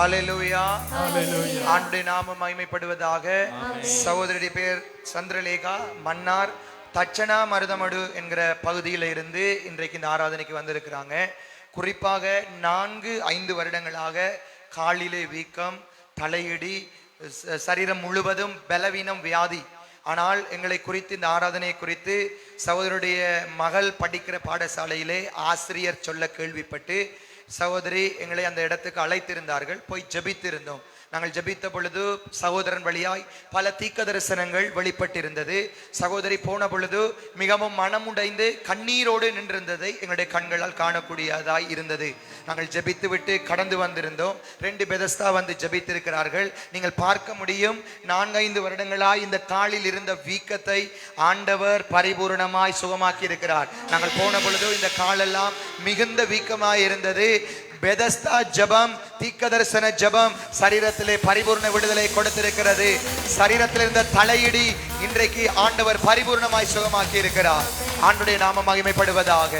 ஆண்டுடைய நாமம் மகிமைப்படுவதாக. சகோதரி பேர் சந்திரலேகா மன்னார் தட்சணா மருதமடு என்கிற பகுதியில் இருந்து இன்றைக்கு இந்த ஆராதனைக்கு வந்திருக்கிறாங்க. குறிப்பாக நான்கு ஐந்து வருடங்களாக காலிலே வீக்கம் தலையிடி சரீரம் முழுவதும் பலவீனம் வியாதி. ஆனால் எங்களை குறித்து இந்த ஆராதனையை குறித்து சகோதரருடைய மகள் படிக்கிற பாடசாலையிலே ஆசிரியர் சொல்ல கேள்விப்பட்டு சகோதரி எங்களை அந்த இடத்துக்கு அழைத்திருந்தார்கள். போய் ஜெபித்திருந்தோம். நாங்கள் ஜெபித்த பொழுது சகோதரன் வழியாய் பல தீக்க தரிசனங்கள் வெளிப்பட்டிருந்தது. சகோதரி போன பொழுது மிகவும் மனமுடைந்து கண்ணீரோடு நின்றிருந்ததை எங்களுடைய கண்களால் காணக்கூடியதாய் இருந்தது. நாங்கள் ஜபித்து விட்டு கடந்து வந்திருந்தோம். ரெண்டு பெதஸ்தா வந்து ஜபித்திருக்கிறார்கள். நீங்கள் பார்க்க முடியும் நான்கைந்து வருடங்களாய் இந்த காலில் இருந்த வீக்கத்தை ஆண்டவர் பரிபூரணமாய் சுகமாக்கி இருக்கிறார் நாங்கள் போன பொழுது இந்த காலெல்லாம் மிகுந்த வீக்கமாய் இருந்தது. பெதஸ்தா ஜெபம் தீக்க தரிசன ஜெபம் சரீரத்திலே பரிபூர்ண விடுதலை கொடுத்திருக்கிறது. சரீரத்தில் இருந்த தலையிடி இன்றைக்கு ஆண்டவர் பரிபூர்ணமாய் சுகமாக்கி இருக்கிறார் ஆண்டுடைய நாம மகிமைப்படுவதாக.